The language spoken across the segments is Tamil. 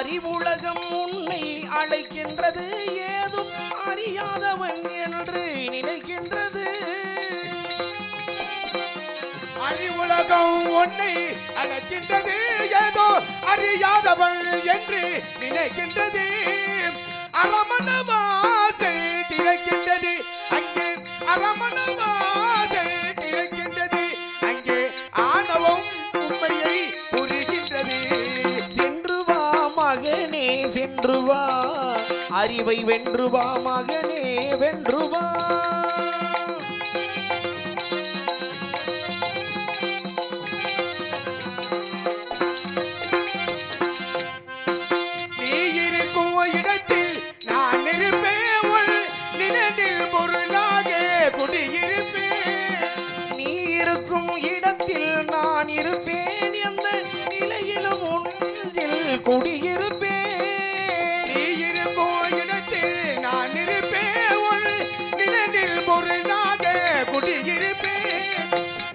அறிவுலகம் உன்னை அழைக்கின்றது. ஏதும் அறியாதவன் என்று நினைக்கின்றது. அறிவுலகம் உன்னை அழைக்கின்றது. ஏதோ அறியாதவள் என்று நினைக்கின்றது. அரமணவாசல் திறக்கின்றது. அங்கே அரமணவாசல் சென்று வா அறிவை வென்று வா மகனே வென்று வா குடியிருப்பேன்.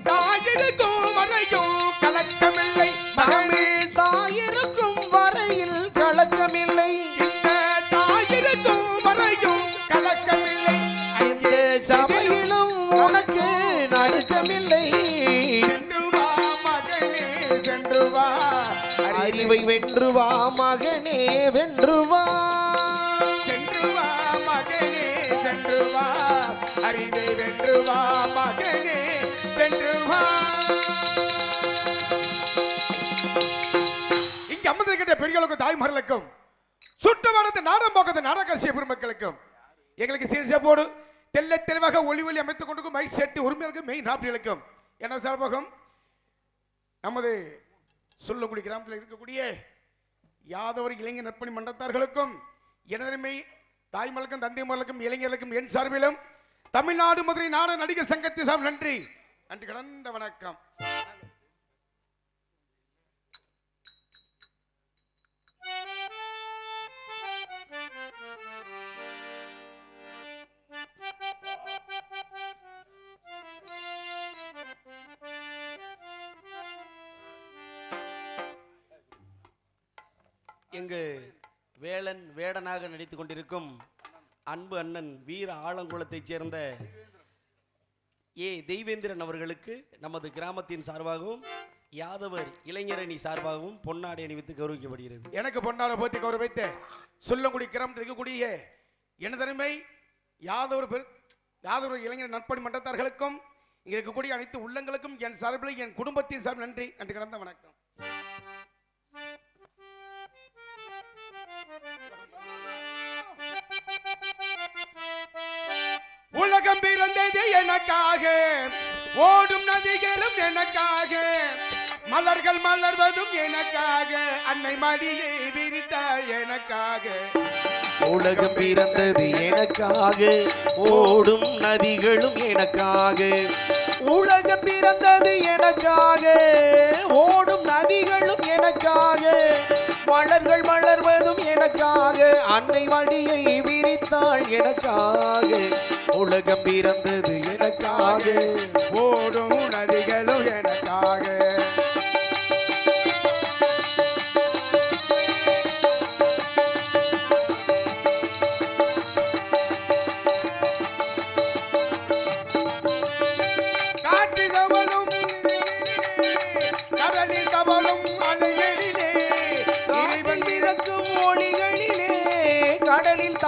நான் இருக்கும் வரையும் கலக்கமில்லை. தமிழ் தாயிருக்கும் வரையில் கலக்கமில்லை. தாயிருக்கும் வரையும் கலக்கமில்லை. இந்த சபையிலும் உனக்கு நடுக்கமில்லை. அறிவை வென்று வா மகனே வென்று வென்று வா மகனே வென்று வா. இங்க அமர்ந்திருக்கின்ற பெரியவர்களுக்கும் தாய்மார்களுக்கும் சுட்டமானது நாடம் போக்கத்து நாடகாசிய பெருமக்களுக்கும் எங்களுக்கு சீர்சப்போடு தெல்ல தெளிவாக ஒளி ஒளி அமைத்துக் கொண்டிருக்கும் மை செட்டு உரிமையாளர்கள் மெய் நாப்பிகளுக்கும். என்ன சார்பகம் நமது சொல்லக்கூடிய கிராமத்தில் இருக்கக்கூடிய யாதவர் இளைஞர் நற்பணி மன்றத்தார்களுக்கும் எனதருமை தாய்மலுக்கும் தந்தைமார்களுக்கும் இளைஞர்களுக்கும் என் சார்பிலும் தமிழ்நாடு மதுரை நாட நடிகர் சங்கத்தின் சார் நன்றி. நன்றி கலந்த வணக்கம். இங்கு வேலன் வேடனாக நடித்துக் கொண்டிருக்கும் அன்பு அண்ணன் வீர ஆலங்குளத்தைச் சேர்ந்த ஏ தெய்வேந்திரன் அவர்களுக்கு நமது கிராமத்தின் சார்பாகவும் யாதவர் இளைஞரணி சார்பாகவும் பொன்னாடை அணிவித்து கௌரவிக்கப்படுகிறது. எனக்கு பொன்னாடை போத்தி கௌரவித்து சொல்லங்குடி கிராமத்தில் இருக்கக்கூடிய எனதருமை யாதவர் பெரு யாதவர் இளைஞர் நட்பணி மன்றத்தார்களுக்கும் இங்கே இருக்கக்கூடிய அனைத்து உள்ளங்களுக்கும் என் சார்பில் என் குடும்பத்தின் சார்பில் நன்றி நன்றி கலந்த வணக்கம். எனக்காக. ஓடும் நதிகளும் எனக்காக. மலர்கள் மலர்வதும் எனக்காக. அன்னை மடியை விரித்தாள் எனக்காக. உலகம் பிறந்தது எனக்காக. ஓடும் நதிகளும் எனக்காக. உலகம் பிறந்தது எனக்காக. ஓடும் நதிகளும் எனக்காக. மலர்கள் மலர் அன்னை மடியை விரித்தாள் எனக்காக. உலகம் பிறந்தது எனக்காக. ஓடும் நதிகளும் என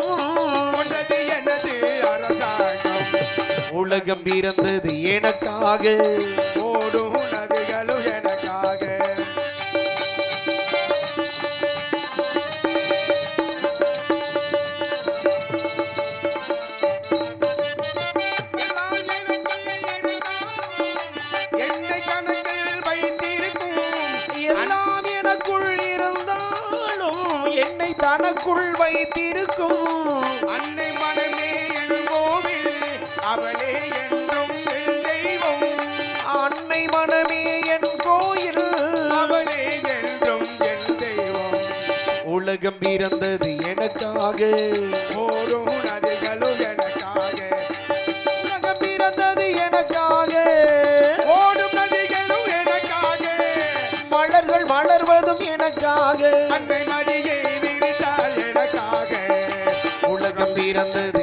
கூடம் கொண்டது எனது அரசாங்கம். உலகம் பிறந்தது எனக்காக. ஓடும் நதிகளும் தனக்குள் வைத்திருக்கும். அன்னை மனமே என் கோவில் அவளே என்றும் என் தெய்வம். அன்னை மனமே என் கோயில் அவளே என்றும் என் தெய்வம். உலகம் பிறந்தது எனக்காக. ஓடும் நதிகளும் எனக்காக. உலகம் பிறந்தது எனக்காக. ஓடும் நதிகளும் எனக்காக. மலர்கள் மலர்வதும் எனக்காக. அன்னை மடியை பிறந்தது எனக்காக